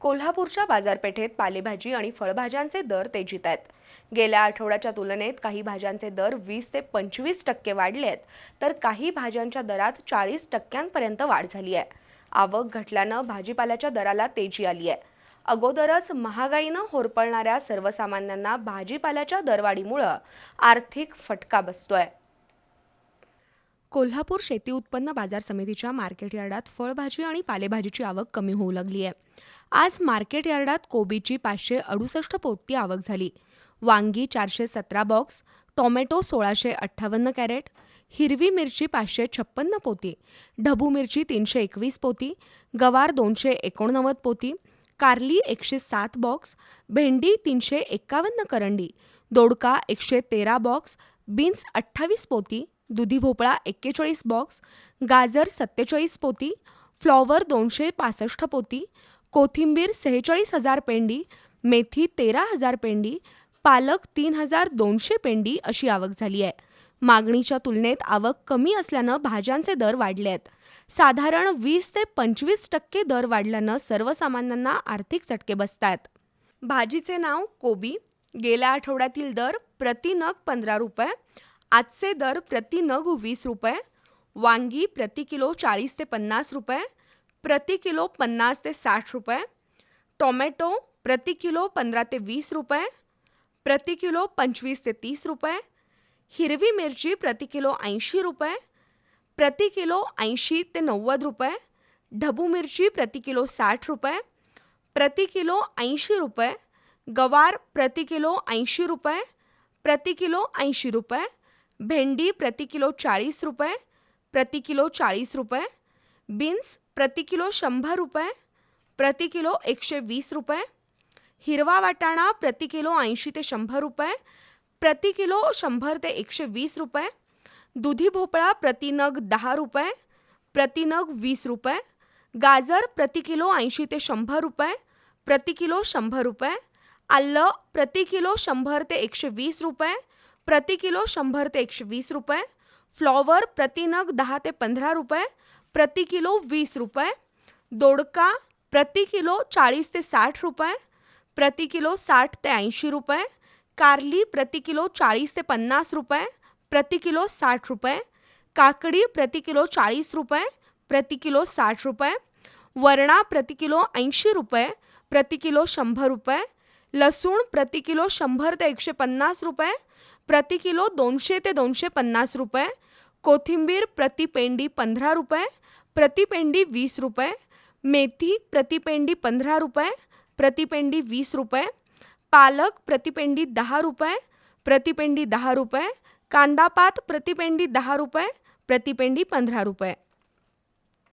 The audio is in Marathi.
कोल्हापूरच्या बाजारपेठेत पालेभाजी आणि फळभाज्यांचे दर तेजीत आहेत. गेल्या आठवड्याच्या तुलनेत काही भाज्यांचे दर वीस ते पंचवीस टक्के वाढले आहेत तर काही भाज्यांच्या दरात चाळीस टक्क्यांपर्यंत वाढ झाली आहे. आवक घटल्यानं भाजीपाल्याच्या दराला तेजी आली आहे. अगोदरच महागाईनं होरपळणाऱ्या सर्वसामान्यांना भाजीपाल्याच्या दरवाढीमुळं आर्थिक फटका बसतोय. कोल्हापूर शेती उत्पन्न बाजार समितीच्या मार्केट यार्डात फळभाजी आणि पालेभाजीची आवक कमी होऊ लागली आहे. आज मार्केट यार्डात कोबीची पाचशे अडुसष्ट पोती आवक झाली. वांगी चारशे सतरा बॉक्स टोमॅटो सोळाशे अठ्ठावन्न कॅरेट हिरवी मिरची पाचशे छप्पन्न पोती ढबू मिरची तीनशे एकवीस पोती गवार दोनशे एकोणनव्वद पोती कारली एकशे सात बॉक्स भेंडी तीनशे एक्कावन्न करंडी दोडका एकशे तेरा बॉक्स बीन्स अठ्ठावीस पोती दुधी भोपळा एक्केचाळीस बॉक्स गाजर सत्तेचाळीस पोती फ्लॉवर दोनशे पासष्ट पोती कोथिंबीर सेहेचाळीस हजार पेंडी मेथी तेरा हजार पेंडी पालक तीन हजार दोनशे पेंडी अशी आवक झाली आहे. मागणीच्या तुलनेत आवक कमी असल्यानं भाज्यांचे दर वाढले आहेत. साधारण वीस ते पंचवीस टक्के दर वाढल्यानं सर्वसामान्यांना आर्थिक चटके बसतात आहेत भाजीचे नाव कोबी. गेल्या आठवड्यातील दर प्रति नग पंधरा रुपये आजचे दर प्रति नग वीस रुपये वांगी प्रति किलो चाळीस ते पन्नास रुपये प्रति किलो पन्नास ते साठ रुपये टोमॅटो प्रति किलो पंधरा ते वीस रुपये प्रति किलो पंचवीस ते तीस रुपये हिरवी मिरची प्रति किलो ऐंशी रुपये प्रति किलो ऐंशी ते नव्वद रुपये ढबू मिरची प्रति किलो साठ रुपये प्रति किलो ऐंशी रुपये गवार प्रति किलो ऐंशी रुपये प्रति किलो ऐंशी रुपये भेंडी प्रति किलो चाळीस रुपये प्रति किलो चाळीस रुपये बीन्स प्रति किलो शंभर रुपये प्रति किलो एकशे वीस रुपये हिरवा वाटाणा प्रति किलो ऐंशी ते शंभर रुपये प्रति किलो शंभर ते एकशे वीस रुपये दुधी भोपळा प्रति नग दहा रुपये प्रति नग वीस रुपये गाजर प्रति किलो ऐंशी ते शंभर रुपये प्रति किलो शंभर रुपये आलं प्रति किलो शंभर ते एकशे वीस रुपये प्रति किलो शंभर ते एकशे वीस रुपये फ्लॉवर प्रति नग दहा ते पंधरा रुपये प्रति किलो वीस रुपये दोडका प्रति किलो चाळीस ते साठ रुपये प्रति किलो साठ ते ऐंशी रुपये कारली प्रति किलो चाळीस ते पन्नास रुपये प्रति किलो साठ रुपये काकडी प्रति किलो चाळीस रुपये प्रति किलो साठ रुपये वरणा प्रति किलो ऐंशी रुपये प्रति किलो शंभर रुपये लसूण प्रति किलो शंभर ते एकशे पन्नास रुपये प्रति किलो दोनशे ते दोनशे पन्नास रुपये, कोथिंबीर प्रति पेंडी रुपये, प्रति पेंडी वीस रुपये, मेथी प्रति पेंडी रुपये, प्रति पेंडी वीस रुपये, पालक प्रतिपेंडी दहा रुपये प्रतिपेंडी दहा रुपये कांदापात प्रतिपेंडी दहा रुपये प्रतिपेंडी पंद्रह रुपये.